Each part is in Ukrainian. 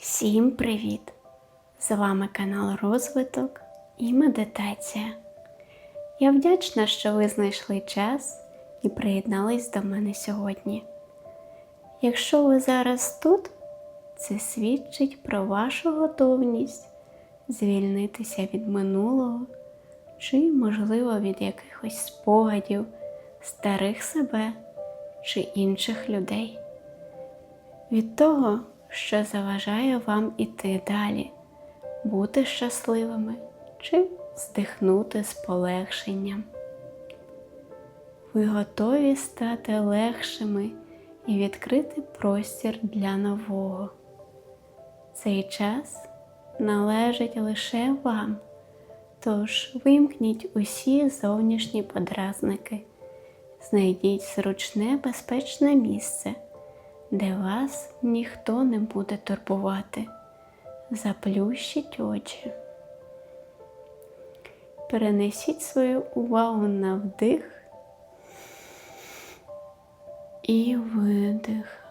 Всім привіт! З вами канал Розвиток і Медитація. Я вдячна, що ви знайшли час і приєднались до мене сьогодні. Якщо ви зараз тут, це свідчить про вашу готовність звільнитися від минулого чи, можливо, від якихось спогадів старих себе чи інших людей. Від того, що заважає вам іти далі, бути щасливими чи здихнути з полегшенням. Ви готові стати легшими і відкрити простір для нового. Цей час належить лише вам, тож вимкніть усі зовнішні подразники, знайдіть зручне безпечне місце де вас ніхто не буде турбувати. Заплющіть очі. Перенесіть свою увагу на вдих і видих.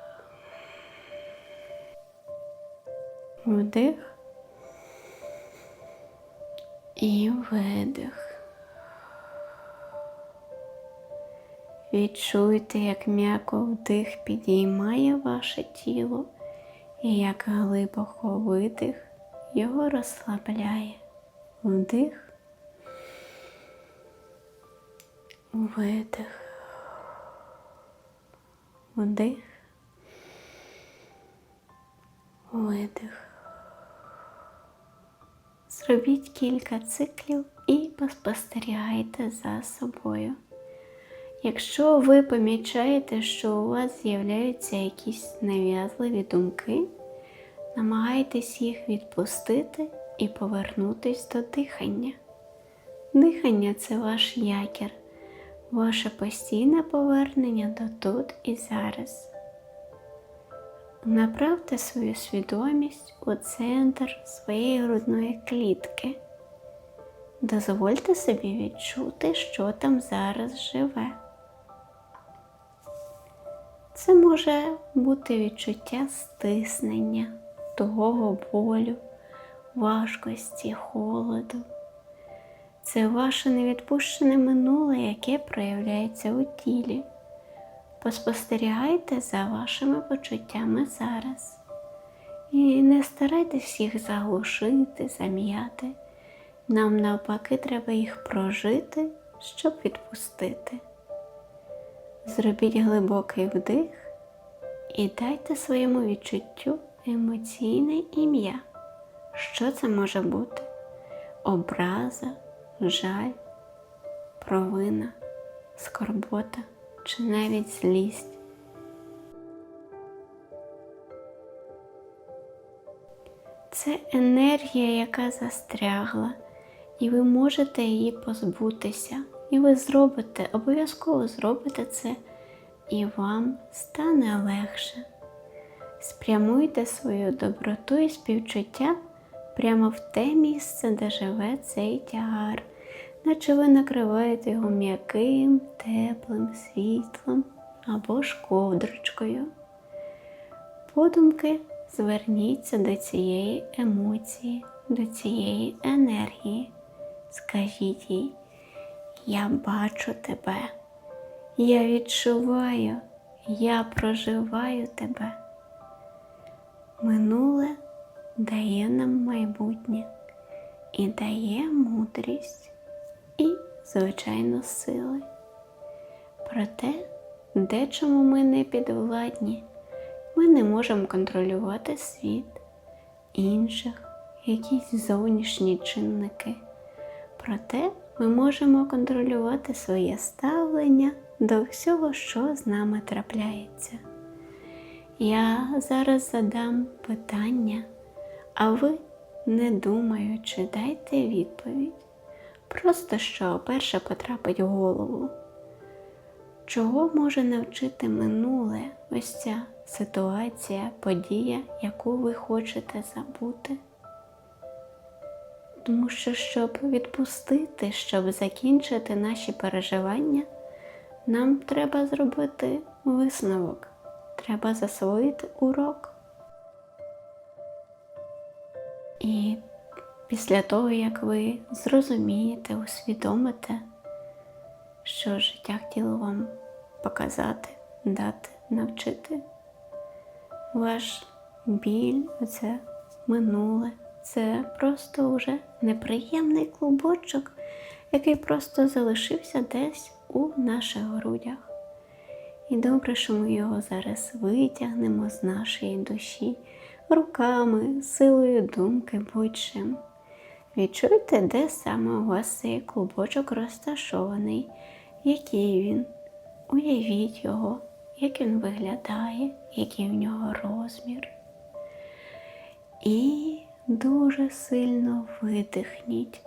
Вдих і видих. Відчуйте, як м'яко вдих підіймає ваше тіло і як глибоко видих його розслабляє. Вдих, видих, вдих, видих. Зробіть кілька циклів і поспостерігайте за собою. Якщо ви помічаєте, що у вас з'являються якісь нав'язливі думки, намагайтесь їх відпустити і повернутись до дихання. Дихання це ваш якір, ваше постійне повернення до тут і зараз. Направте свою свідомість у центр своєї грудної клітки. Дозвольте собі відчути, що там зараз живе. Це може бути відчуття стиснення, тугого болю, важкості, холоду. Це ваше невідпущене минуле, яке проявляється у тілі. Поспостерігайте за вашими почуттями зараз. І не старайтесь їх заглушити, зам'яти. Нам навпаки треба їх прожити, щоб відпустити. Зробіть глибокий вдих і дайте своєму відчуттю емоційне ім'я. Що це може бути? Образа, жаль, провина, скорбота чи навіть злість. Це енергія, яка застрягла, і ви можете її позбутися. І ви зробите, обов'язково зробите це, і вам стане легше. Спрямуйте свою доброту і співчуття прямо в те місце, де живе цей тягар, наче ви накриваєте його м'яким, теплим світлом або ж ковдрочкою. Подумки зверніться до цієї емоції, до цієї енергії. Скажіть їй. Я бачу тебе, я відчуваю, я проживаю тебе. Минуле дає нам майбутнє і дає мудрість і, звичайно, сили. Проте, дечому ми не підвладні, ми не можемо контролювати світ, інших, якісь зовнішні чинники. Проте ми можемо контролювати своє ставлення до всього, що з нами трапляється. Я зараз задам питання, а ви, не думаючи, дайте відповідь. Просто що перше потрапить в голову. Чого може навчити минуле ось ця ситуація, подія, яку ви хочете забути? Тому що, щоб відпустити, щоб закінчити наші переживання, нам треба зробити висновок, треба засвоїти урок. І після того, як ви зрозумієте, усвідомите, що життя хотіло вам показати, дати, навчити, ваш біль, це минуле, це просто вже неприємний клубочок, який просто залишився десь у наших грудях. І добре, що ми його зараз витягнемо з нашої душі руками, силою думки, будь-чим. Відчуйте, де саме у вас цей клубочок розташований, який він. Уявіть його, як він виглядає, який в нього розмір. І дуже сильно видихніть.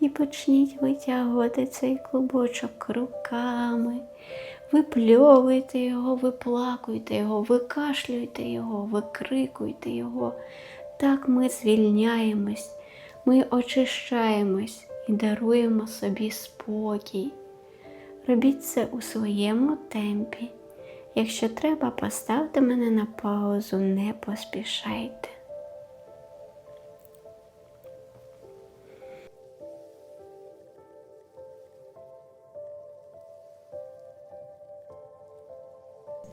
І почніть витягувати цей клубочок руками, випльовуйте його, виплакуйте його, викашлюйте його, викрикуйте його. Так ми звільняємось, ми очищаємось і даруємо собі спокій. Робіть це у своєму темпі. Якщо треба, поставте мене на паузу, не поспішайте.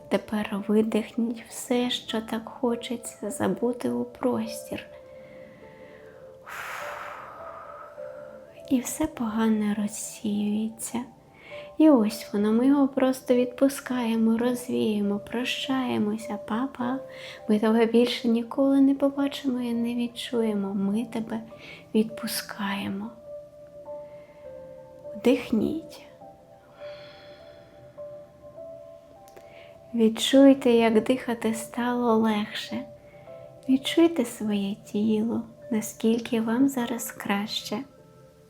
Тепер видихніть все, що так хочеться забути у простір. І все погане розсіюється. І ось воно, ми його просто відпускаємо, розвіємо, прощаємося, папа. Ми тебе більше ніколи не побачимо і не відчуємо. Ми тебе відпускаємо. Вдихніть. Відчуйте, як дихати стало легше. Відчуйте своє тіло, наскільки вам зараз краще,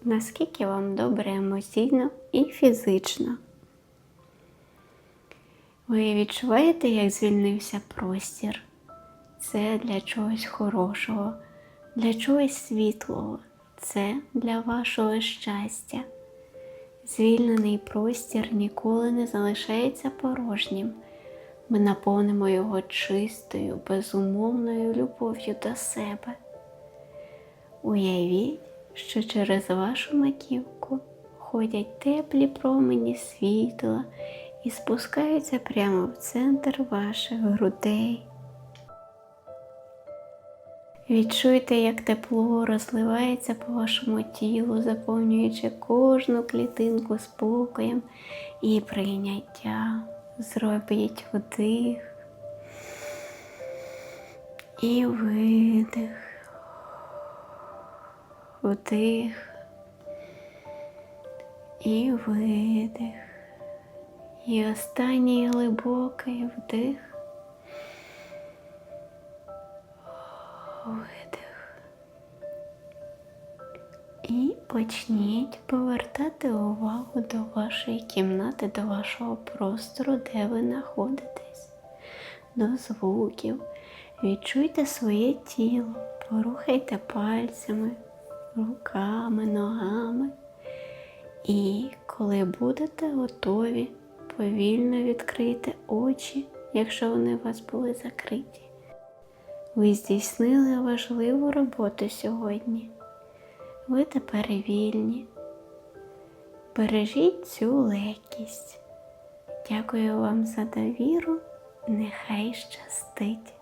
наскільки вам добре емоційно і фізично. Ви відчуваєте, як звільнився простір? Це для чогось хорошого, для чогось світлого, це для вашого щастя. Звільнений простір ніколи не залишається порожнім. Ми наповнимо його чистою, безумовною любов'ю до себе. Уявіть, що через вашу маківку ходять теплі промені світла і спускаються прямо в центр ваших грудей. Відчуйте, як тепло розливається по вашому тілу, заповнюючи кожну клітинку спокоєм і прийняттям. Зробіть вдих і видих, вдих і видих. І останній глибокий вдих. Видих. І почніть повертати увагу до вашої кімнати, до вашого простору, де ви знаходитесь, до звуків. Відчуйте своє тіло, порухайте пальцями, руками, ногами. І коли будете готові, повільно відкрийте очі, якщо вони у вас були закриті. Ви здійснили важливу роботу сьогодні. Ви тепер вільні. Бережіть цю легкість. Дякую вам за довіру. Нехай щастить.